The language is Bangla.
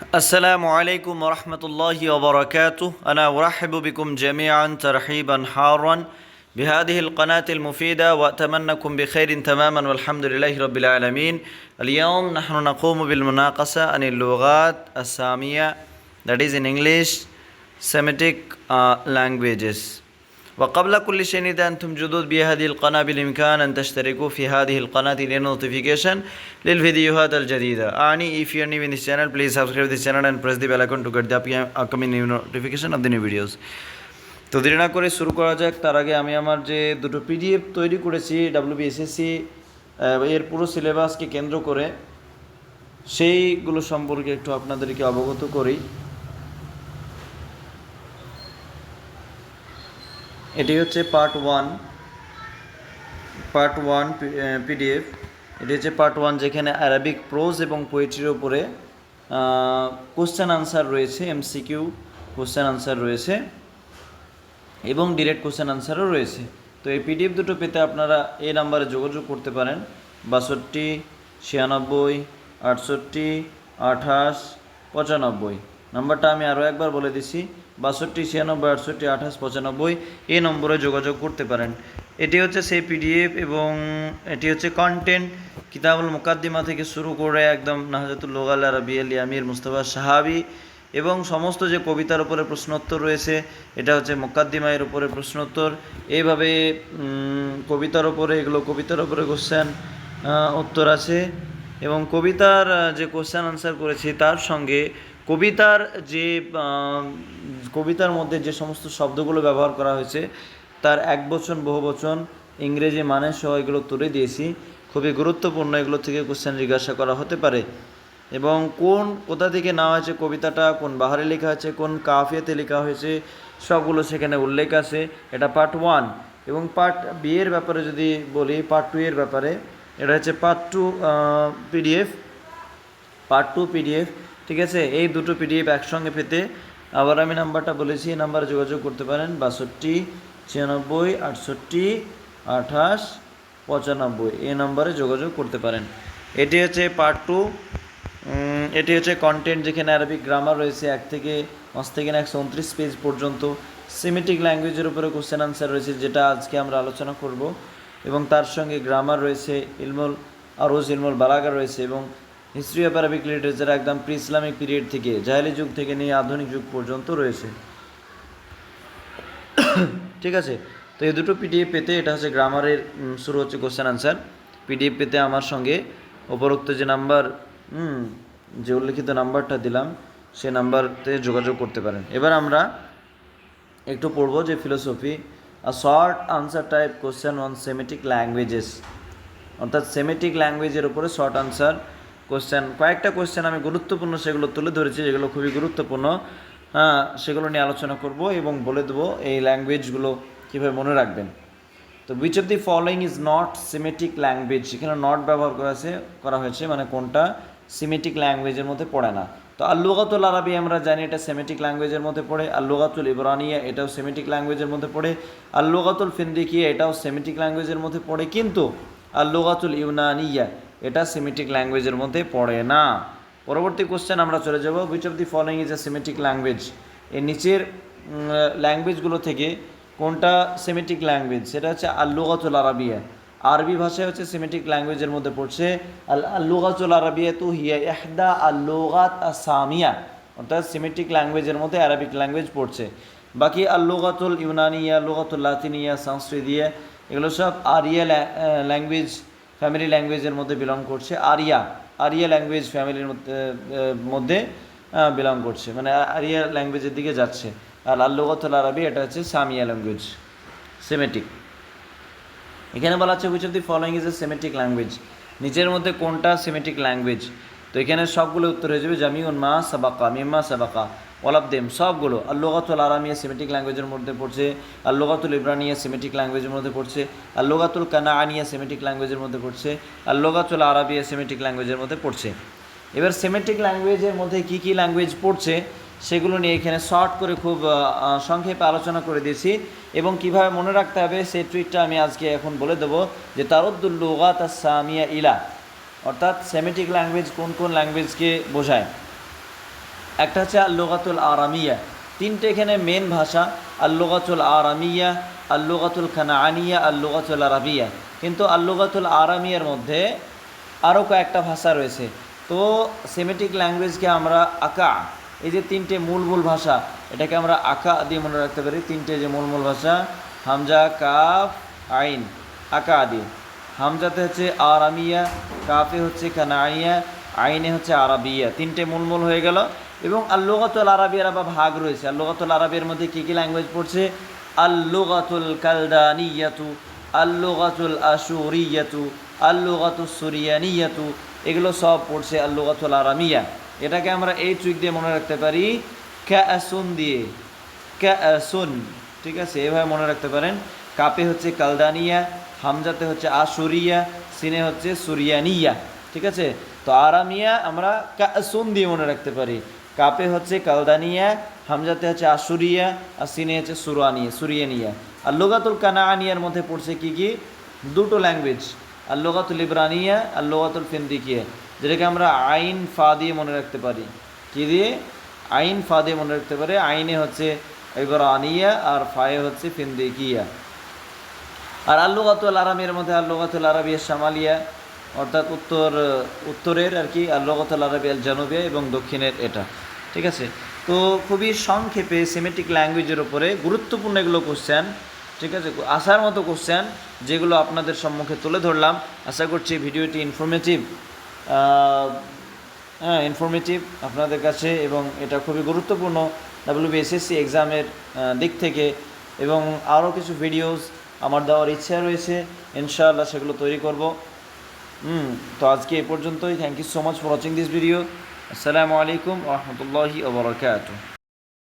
السلام عليكم ورحمة الله وبركاته. أنا أرحب بكم جميعا ترحيبا حارا بهذه القناة المفيدة وأتمنىكم بخير تماما والحمد لله رب العالمين. اليوم نحن نقوم بالمناقشة عن اللغات السامية that is in English Semitic uh, languages. وقبل كل شيء إذا أنتم جدد بهذه القناة بالإمكان أن تشتركوا في هذه القناة للنوتيفيكيشن للفيديوهات الجديدة أعني if you are new in this channel please subscribe this channel and press the bell icon to get the upcoming new notification of the new videos তো দেরি না করে শুরু করা যাক তার আগে আমি আমার যে দুটো পিডিএফ তৈরি করেছি ডাব্লিউবিএসএসসি এর পুরো সিলেবাসকে কেন্দ্র করে সেইগুলো সম্পর্কে একটু আপনাদেরকে অবগত করি এটি হচ্ছে part one part one PDF এটি হচ্ছে পার্ট ওয়ান যেখানে অ্যারাবিক প্রোজ এবং পোয়েট্রির ওপরে কোশ্চেন আনসার রয়েছে এমসিকিউ কোশ্চেন আনসার রয়েছে এবং ডিরেক্ট কোশ্চেন আনসারও রয়েছে। তো এই পিডিএফ দুটো পেতে আপনারা এই নাম্বারে যোগাযোগ করতে পারেন। বাষট্টি, ছিয়ানব্বই, আটষট্টি, আঠাশ, পঁচানব্বই। নাম্বারটা আমি আরও একবার বলে দিছি। বাষট্টি, ছিয়ানব্বই, আটষট্টি, আঠাশ, পঁচানব্বই এই নম্বরে যোগাযোগ করতে পারেন। এটি হচ্ছে সেই পিডিএফ এবং এটি হচ্ছে কন্টেন্ট কিতাবুল মুকাদ্দিমা থেকে শুরু করে একদম নাহাজাতুল লোগাল আরবি আলী আমির মুস্তফা সাহাবি এবং সমস্ত যে কবিতার উপরে প্রশ্নোত্তর রয়েছে, এটা হচ্ছে মোকাদ্দিমায়ের উপরে প্রশ্নোত্তর। এইভাবে কবিতার উপরে, এগুলো কবিতার উপরে কোশ্চেন উত্তর আছে। এবং কবিতার যে কোশ্চেন আনসার করেছি তার সঙ্গে কবিতার যে কবিতার মধ্যে যে সমস্ত শব্দগুলো ব্যবহার করা হয়েছে, তার এক বচন, বহু বচন, ইংরেজি মানে সহ এগুলো তুলে দিয়েছি। খুবই গুরুত্বপূর্ণ এগুলো থেকে কোশ্চেন জিজ্ঞাসা করা হতে পারে। এবং কোন, কোথা থেকে নেওয়া হয়েছে কবিতাটা, কোন বাহারে লেখা আছে কোন কাফিয়াতে লেখা হয়েছে, সবগুলো সেখানে উল্লেখ আছে। এটা পার্ট ওয়ান এবং পার্ট বি এর ব্যাপারে যদি বলি পার্ট টু এর ব্যাপারে এটা হচ্ছে part two PDF part two PDF ঠিক আছে? এই দুটো পিডিএফ একসঙ্গে পেতে আবার আমি নাম্বারটা বলেছি, এই নাম্বারে যোগাযোগ করতে পারেন, বাষট্টি, ছিয়ানব্বই, আটষট্টি, আঠাশ, পঁচানব্বই, এই নাম্বারে যোগাযোগ করতে পারেন। এটি হচ্ছে পার্ট টু এটি হচ্ছে কন্টেন্ট যেখানে আরবিক গ্রামার রয়েছে, এক থেকে, পাঁচ থেকে একশো উনত্রিশ পেজ পর্যন্ত। সিমেটিক ল্যাঙ্গুয়েজের উপরে কোশ্চেন আনসার রয়েছে, যেটা আজকে আমরা আলোচনা করব। তার সঙ্গে গ্রামার রয়েছে, ইলমুল আরোজ ইলমুল বালাগা রয়েছে এবং হিস্ট্রি অফ আরবিক লিটারেচার একদম প্রি ইসলামিক পিরিয়ড থেকে জাহেলি যুগ থেকে নিয়ে আধুনিক যুগ পর্যন্ত রয়েছে। ঠিক আছে? তো এই দুটো পিডিএফ পেতে এটা হচ্ছে গ্রামারের শুরু হচ্ছে কোশ্চেন আনসার পিডিএফ পেতে আমার সঙ্গে উপরোক্ত যে নাম্বার যে উল্লেখিত নাম্বারটা দিলাম, সে নাম্বারতে যোগাযোগ করতে পারেন। এবার আমরা একটু পড়ব যে philosophy a short answer type question on Semitic languages অর্থাৎ সেমেটিক ল্যাঙ্গুয়েজের উপরে শর্ট আনসার কোশ্চেন কয়েকটা কোশ্চেন আমি গুরুত্বপূর্ণ সেগুলো তুলে ধরেছি, যেগুলো খুবই গুরুত্বপূর্ণ। হ্যাঁ সেগুলো নিয়ে আলোচনা করব এবং বলে দেবো এই ল্যাঙ্গুয়েজগুলো কীভাবে মনে রাখবেন। তো which of the following is not Semitic language এখানে নট ব্যবহার করা করা হয়েছে মানে কোনটা সিমেটিক ল্যাঙ্গুয়েজের মধ্যে পড়ে না। তো আল্লুগাতুল আরবি আমরা জানি এটা সেমেটিক ল্যাঙ্গুয়েজের মধ্যে পড়ে আল্লুগাতুল ইবরানিয়া এটাও সেমেটিক ল্যাঙ্গুয়েজের মধ্যে পড়ে আল্লুগাতুল ফিন্দিকিয়া এটাও সেমেটিক ল্যাঙ্গুয়েজের মধ্যে পড়ে, কিন্তু আল্লুগাতুল ইউনানিয়া এটা সেমেটিক ল্যাঙ্গুয়েজের মধ্যে পড়ে না। পরবর্তী কোশ্চেন আমরা চলে যাব which of the following is a Semitic language এর নিচের ল্যাঙ্গুয়েজগুলো থেকে কোনটা সেমেটিক ল্যাঙ্গুয়েজ সেটা হচ্ছে আল্লুগাতুল আরবিয়া। আরবি ভাষায় হচ্ছে সিমেটিক ল্যাঙ্গুয়েজের মধ্যে পড়ছে। আল আরবিয়া তু হিয়া এহদা আল্লুগাত আসামিয়া, অর্থাৎ সিমেটিক ল্যাঙ্গুয়েজের মধ্যে আরবিক ল্যাঙ্গুয়েজ পড়ছে। বাকি আল্লুগাতুল ইউনানিয়া, লুগাতুল লাতিনিয়া, সংস্কৃতিয়া, এগুলো সব আরিয়া ল্যাঙ্গুয়েজ ফ্যামিলি ল্যাঙ্গুয়েজের মধ্যে বিলং করছে। আরিয়া আরিয়া ল্যাঙ্গুয়েজ ফ্যামিলির মধ্যে মধ্যে বিলং করছে। মানে আরিয়া ল্যাঙ্গুয়েজের দিকে যাচ্ছে। আর আল্লুগাতুল আরবি, এটা হচ্ছে সামিয়া ল্যাঙ্গুয়েজ সেমেটিক এখানে বলা আছে which of the following is a Semitic language নিচের মধ্যে কোনটা সেমেটিক ল্যাঙ্গুয়েজ তো এখানে সবগুলো উত্তর হয়ে যাবে, জামিউন মা সাবাকা, মিম্মা সাবাকা অল অফ দেম, সবগুলো। আল্লোগাতুল আরামিয়া সেমেটিক ল্যাঙ্গুয়েজের মধ্যে পড়ছে আল্লোগাতুল ইব্রানিয়া সেমেটিক ল্যাঙ্গুয়েজের মধ্যে পড়ছে আল্লোগাতুল কানাআনিয়া সেমেটিক ল্যাঙ্গুয়েজের মধ্যে পড়ছে আল্লোগাতুল আরাবিয়া সেমেটিক ল্যাঙ্গুয়েজের মধ্যে পড়ছে। এবার সেমেটিক ল্যাঙ্গুয়েজের মধ্যে কী কী ল্যাঙ্গুয়েজ পড়ছে? সেগুলো নিয়ে এখানে শর্ট করে খুব সংক্ষেপে আলোচনা করে দিয়েছি এবং কীভাবে মনে রাখতে হবে সেই ট্রিকটা আমি আজকে এখন বলে দেবো যে তারুদ্দুল্লুগাত সামিয়া ইলা, অর্থাৎ সেমেটিক ল্যাঙ্গুয়েজ কোন কোন ল্যাঙ্গুয়েজকে বোঝায়? একটা হচ্ছে আল্লুগাতুল আরামিয়া, তিনটে এখানে মেন ভাষা, আল্লুগাতুল আরামিয়া, আল্লুগাতুল খানাআনিয়া আল্লুগাতুল আরাবিয়া। কিন্তু আল্লুগাতুল আরামিয়ার মধ্যে আরও কয়েকটা ভাষা রয়েছে। তো সেমেটিক ল্যাঙ্গুয়েজকে আমরা আকা এই যে তিনটে মূল মূল ভাষা, এটাকে আমরা আকা দিয়ে মনে রাখতে পারি। তিনটে যে মূল মূল ভাষা, হামজা, কাফ, আইন, আকা দিয়ে। হামজাতে হচ্ছে আরামিয়া, কাফে হচ্ছে কানাইয়া, আইনে হচ্ছে আরবিয়া। তিনটে মূল মূল হয়ে গেল। এবং আল্লুগাতুল আরবিয়ার আবার ভাগ রয়েছে। আল্লুগাতুল আরবিয়ার মধ্যে কী কী ল্যাঙ্গুয়েজ পড়ছে? আল্লুগাতুল কালদানিয়াতু আল্লুগাতুল আশুরিয়াতু আল্লুগাতুল সুরিয়ানিয়াতু, এগুলো সব পড়ছে আল্লুগাতুল আরামিয়া। এটাকে আমরা এই ট্রিক দিয়ে মনে রাখতে পারি ক্যাসুন দিয়ে। ক্যাসুন ঠিক আছে? এভাবে মনে রাখতে পারেন। কাপে হচ্ছে কালদানিয়া, হামজাতে হচ্ছে আশুরিয়া, সিনে হচ্ছে সুরিয়ানিয়া, ঠিক আছে? তো আরামিয়া আমরা কাসুন দিয়ে মনে রাখতে পারি। কাপে হচ্ছে কালদানিয়া, হামজাতে হচ্ছে আশুরিয়া, আর সিনে হচ্ছে সুরানিয়া সুরিয়ানিয়া। আর লোগাতুল কানাআনিয়ার মধ্যে পড়ছে কি কি? দুটো ল্যাঙ্গুয়েজ আর লোগাতুল ইব্রানিয়া, আর লোগাতুল ফিন্দিকিয়া। যেটাকে আমরা আইন ফা দিয়ে মনে রাখতে পারি। কি দিয়ে? আইন ফা দিয়ে মনে রাখতে পারি, আইনে হচ্ছে ইব্রানিয়া আর ফায়ে হচ্ছে ফিন্দিকিয়া আর আল্লুগাতুল আরামের মধ্যে আল্লুগাতুল আরবিয়া শামালিয়া অর্থাৎ উত্তর, উত্তরের আর কি, আল্লুগাতুল আরবি আল জানুবিয়া এবং দক্ষিণের এটা। ঠিক আছে? তো খুবই সংক্ষেপে সিমেটিক ল্যাঙ্গুয়েজের ওপরে গুরুত্বপূর্ণ এগুলো কোশ্চেন ঠিক আছে? আসার মতো কোশ্চেন যেগুলো আপনাদের সম্মুখে তুলে ধরলাম। আশা করছি ভিডিওটি ইনফরমেটিভ হ্যাঁ ইনফরমেটিভ আপনাদের কাছে এবং এটা খুবই গুরুত্বপূর্ণ ডাব্লিউবিএসএসসি এক্সামের দিক থেকে এবং আরও কিছু ভিডিওস আমার দেওয়ার ইচ্ছা রয়েছে, ইনশাআল্লাহ সেগুলো তৈরি করব। হুম, তো আজকে এ পর্যন্তই। Thank you so much for watching this video আসসালামু আলাইকুম রহমতুল্লাহি ওবরাকাতু